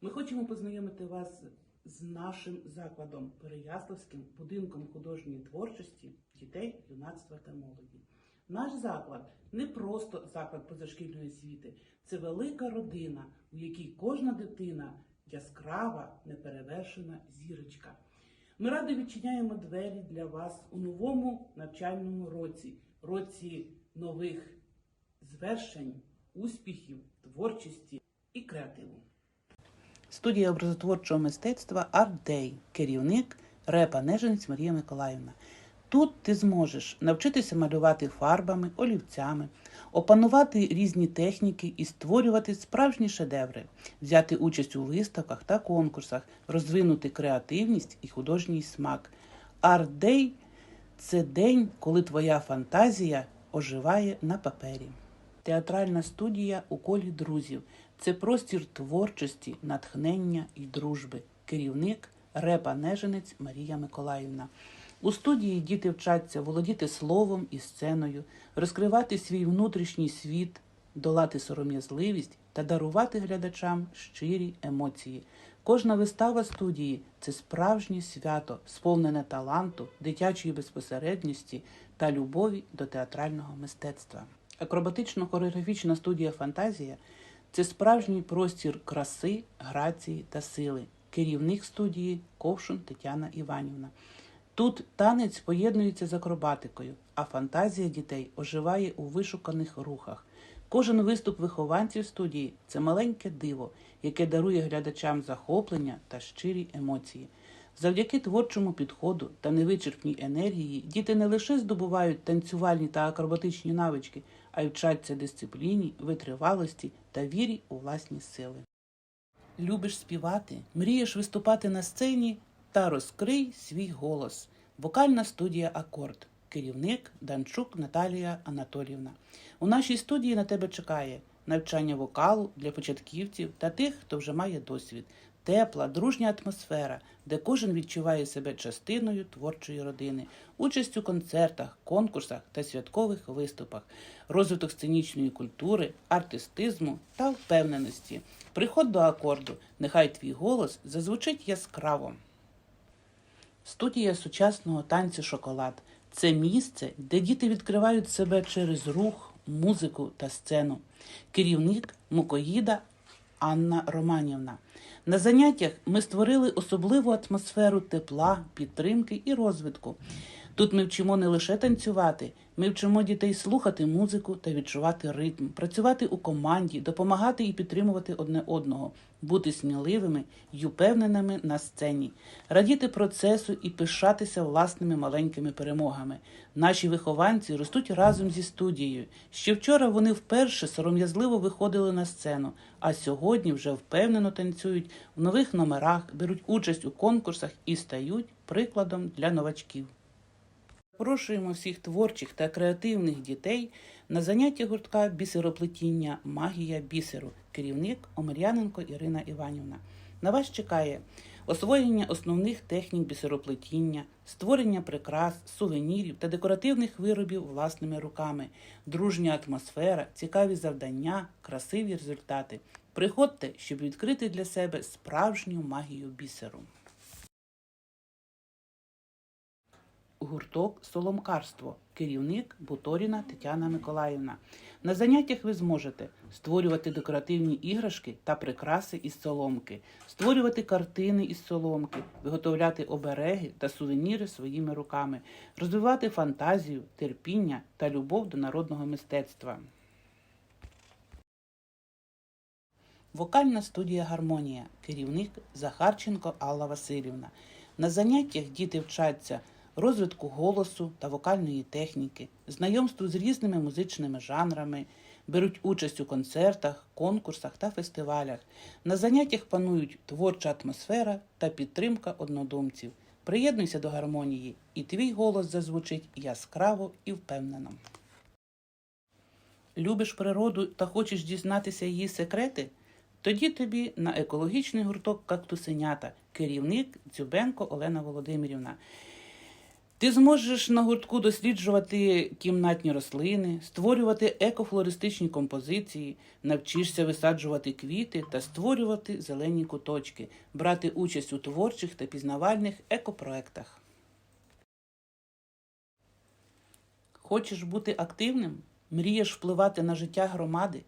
Ми хочемо познайомити вас з нашим закладом Переяславським будинком художньої творчості дітей, юнацтва та молоді. Наш заклад не просто заклад позашкільної освіти, це велика родина, у якій кожна дитина яскрава, неперевершена зірочка. Ми радо відчиняємо двері для вас у новому навчальному році, році нових звершень, успіхів, творчості і креативу. Студія образотворчого мистецтва Day, керівник репа Неженець Марія Миколаївна. Тут ти зможеш навчитися малювати фарбами, олівцями, опанувати різні техніки і створювати справжні шедеври, взяти участь у виставках та конкурсах, розвинути креативність і художній смак. Day – це день, коли твоя фантазія оживає на папері. Театральна студія у колі друзів це простір творчості, натхнення і дружби. Керівник репа Неженець Марія Миколаївна. У студії діти вчаться володіти словом і сценою, розкривати свій внутрішній світ, долати сором'язливість та дарувати глядачам щирі емоції. Кожна вистава студії це справжнє свято, сповнене таланту, дитячої безпосередності та любові до театрального мистецтва. Акробатично-хореографічна студія Фантазія це справжній простір краси, грації та сили. Керівник студії Ковшун Тетяна Іванівна. Тут танець поєднується з акробатикою, а фантазія дітей оживає у вишуканих рухах. Кожен виступ вихованців студії це маленьке диво, яке дарує глядачам захоплення та щирі емоції. Завдяки творчому підходу та невичерпній енергії діти не лише здобувають танцювальні та акробатичні навички, а й вчаться дисципліні, витривалості та вірі у власні сили. Любиш співати, мрієш виступати на сцені та розкрий свій голос. Вокальна студія Акорд. Керівник Данчук Наталія Анатоліївна. У нашій студії на тебе чекає навчання вокалу для початківців та тих, хто вже має досвід, тепла, дружня атмосфера, де кожен відчуває себе частиною творчої родини, участь у концертах, конкурсах та святкових виступах, розвиток сценічної культури, артистизму та впевненості. Приход до акорду, нехай твій голос зазвучить яскраво. Студія сучасного танцю Шоколад це місце, де діти відкривають себе через рух, музику та сцену. Керівник Мукоїда Анна Романівна. На заняттях ми створили особливу атмосферу тепла, підтримки і розвитку. Тут ми вчимо не лише танцювати, ми вчимо дітей слухати музику та відчувати ритм, працювати у команді, допомагати і підтримувати одне одного, бути сміливими й упевненими на сцені, радіти процесу і пишатися власними маленькими перемогами. Наші вихованці ростуть разом зі студією. Ще вчора вони вперше сором'язливо виходили на сцену, а сьогодні вже впевнено танцюють в нових номерах, беруть участь у конкурсах і стають прикладом для новачків. Запрошуємо всіх творчих та креативних дітей на заняття гуртка бісероплетіння Магія бісеру, керівник Омельяненко Ірина Іванівна. На вас чекає освоєння основних технік бісероплетіння, створення прикрас, сувенірів та декоративних виробів власними руками, дружня атмосфера, цікаві завдання, красиві результати. Приходьте, щоб відкрити для себе справжню магію бісеру. Гурток Соломкарство, керівник Буторіна Тетяна Миколаївна. На заняттях ви зможете створювати декоративні іграшки та прикраси із соломки, створювати картини із соломки, виготовляти обереги та сувеніри своїми руками, розвивати фантазію, терпіння та любов до народного мистецтва. Вокальна студія Гармонія, керівник Захарченко Алла Васильівна. На заняттях діти вчаться розвитку голосу та вокальної техніки, знайомству з різними музичними жанрами, беруть участь у концертах, конкурсах та фестивалях. На заняттях панують творча атмосфера та підтримка однодумців. Приєднуйся до гармонії, і твій голос зазвучить яскраво і впевнено. Любиш природу та хочеш дізнатися її секрети? Тоді тобі на екологічний гурток Кактусенята, керівник Дзюбенко Олена Володимирівна. Ти зможеш на гуртку досліджувати кімнатні рослини, створювати екофлористичні композиції, навчишся висаджувати квіти та створювати зелені куточки, брати участь у творчих та пізнавальних екопроектах. Хочеш бути активним? Мрієш впливати на життя громади?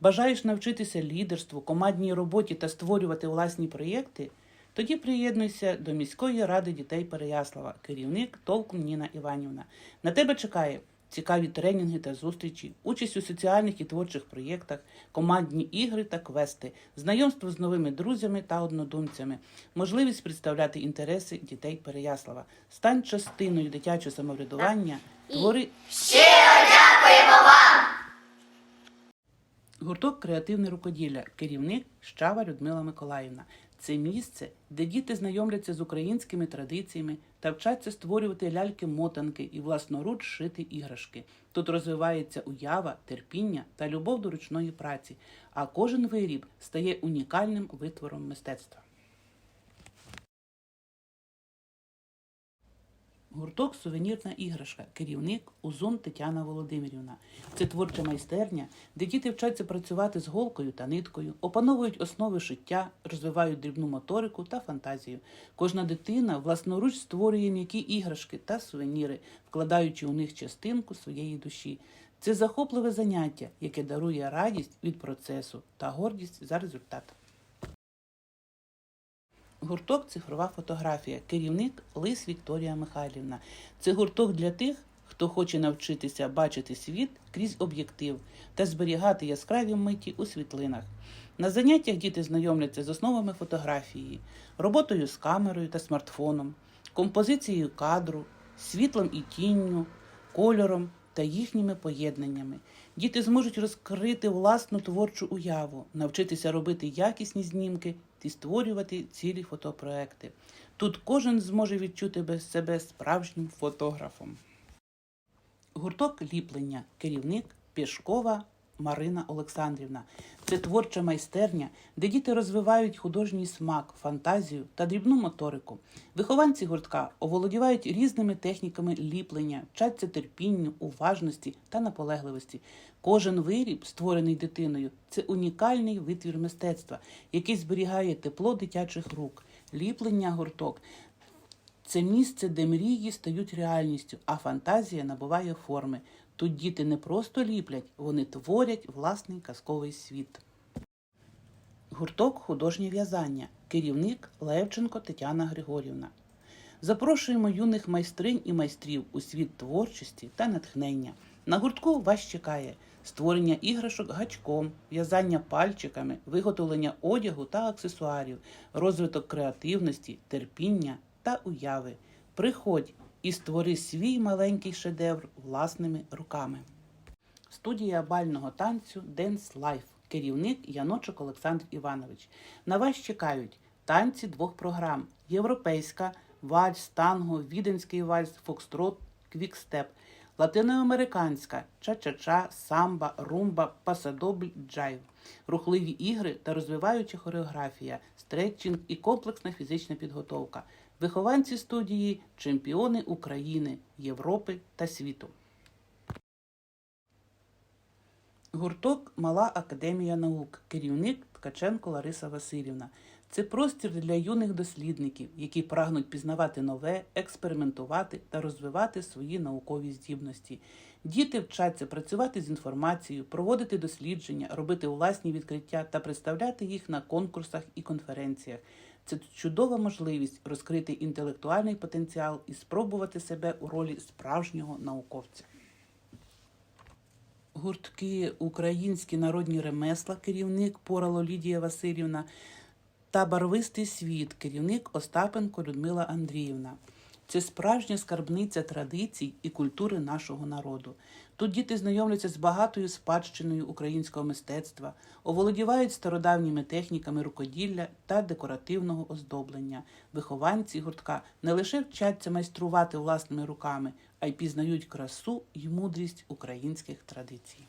Бажаєш навчитися лідерству, командній роботі та створювати власні проєкти? Тоді приєднуйся до міської ради дітей Переяслава, керівник Толкун Ніна Іванівна. На тебе чекає цікаві тренінги та зустрічі, участь у соціальних і творчих проєктах, командні ігри та квести, знайомство з новими друзями та однодумцями, можливість представляти інтереси дітей Переяслава. Стань частиною дитячого самоврядування, твори Гурток Креативне рукоділля, керівник Щава Людмила Миколаївна. Це місце, де діти знайомляться з українськими традиціями та вчаться створювати ляльки-мотанки і власноруч шити іграшки. Тут розвивається уява, терпіння та любов до ручної праці, а кожен виріб стає унікальним витвором мистецтва. Гурток Сувенірна іграшка, керівник Узун Тетяна Володимирівна. Це творча майстерня, де діти вчаться працювати з голкою та ниткою, опановують основи шиття, розвивають дрібну моторику та фантазію. Кожна дитина власноруч створює м'які іграшки та сувеніри, вкладаючи у них частинку своєї душі. Це захопливе заняття, яке дарує радість від процесу та гордість за результат. Гурток Цифрова фотографія. Керівник Лис Вікторія Михайлівна. Це гурток для тих, хто хоче навчитися бачити світ крізь об'єктив та зберігати яскраві миті у світлинах. На заняттях діти знайомляться з основами фотографії, роботою з камерою та смартфоном, композицією кадру, світлом і тінню, кольором та їхніми поєднаннями. Діти зможуть розкрити власну творчу уяву, навчитися робити якісні знімки і створювати цілі фотопроекти. Тут кожен зможе відчути себе справжнім фотографом. Гурток ліплення, керівник Пєшкова Марина Олександрівна. Це творча майстерня, де діти розвивають художній смак, фантазію та дрібну моторику. Вихованці гуртка оволодівають різними техніками ліплення, вчаться терпінню, уважності та наполегливості. Кожен виріб, створений дитиною, це унікальний витвір мистецтва, який зберігає тепло дитячих рук. Ліплення гурток це місце, де мрії стають реальністю, а фантазія набуває форми. Тут діти не просто ліплять, вони творять власний казковий світ. Гурток художнє в'язання. Керівник Левченко Тетяна Григорівна. Запрошуємо юних майстринь і майстрів у світ творчості та натхнення. На гуртку вас чекає створення іграшок гачком, в'язання пальчиками, виготовлення одягу та аксесуарів, розвиток креативності, терпіння та уяви. Приходь і створи свій маленький шедевр власними руками. Студія бального танцю Dance Life. Керівник Яночок Олександр Іванович. На вас чекають танці двох програм: Європейська, вальс, танго, віденський вальс, фокстрот, квікстеп, латиноамериканська, ча-ча-ча, самба, румба, пасадобль, джайв, рухливі ігри та розвиваюча хореографія, стретчинг і комплексна фізична підготовка. Вихованці студії чемпіони України, Європи та світу. Гурток Мала Академія наук, керівник Ткаченко Лариса Васильівна. Це простір для юних дослідників, які прагнуть пізнавати нове, експериментувати та розвивати свої наукові здібності. Діти вчаться працювати з інформацією, проводити дослідження, робити власні відкриття та представляти їх на конкурсах і конференціях. Це чудова можливість розкрити інтелектуальний потенціал і спробувати себе у ролі справжнього науковця. Гуртки Українські народні ремесла, керівник Порало Лідія Васильівна та Барвистий світ, керівник Остапенко Людмила Андріївна. Це справжня скарбниця традицій і культури нашого народу. Тут діти знайомляться з багатою спадщиною українського мистецтва, оволодівають стародавніми техніками рукоділля та декоративного оздоблення. Вихованці гуртка не лише вчаться майструвати власними руками, а й пізнають красу і мудрість українських традицій.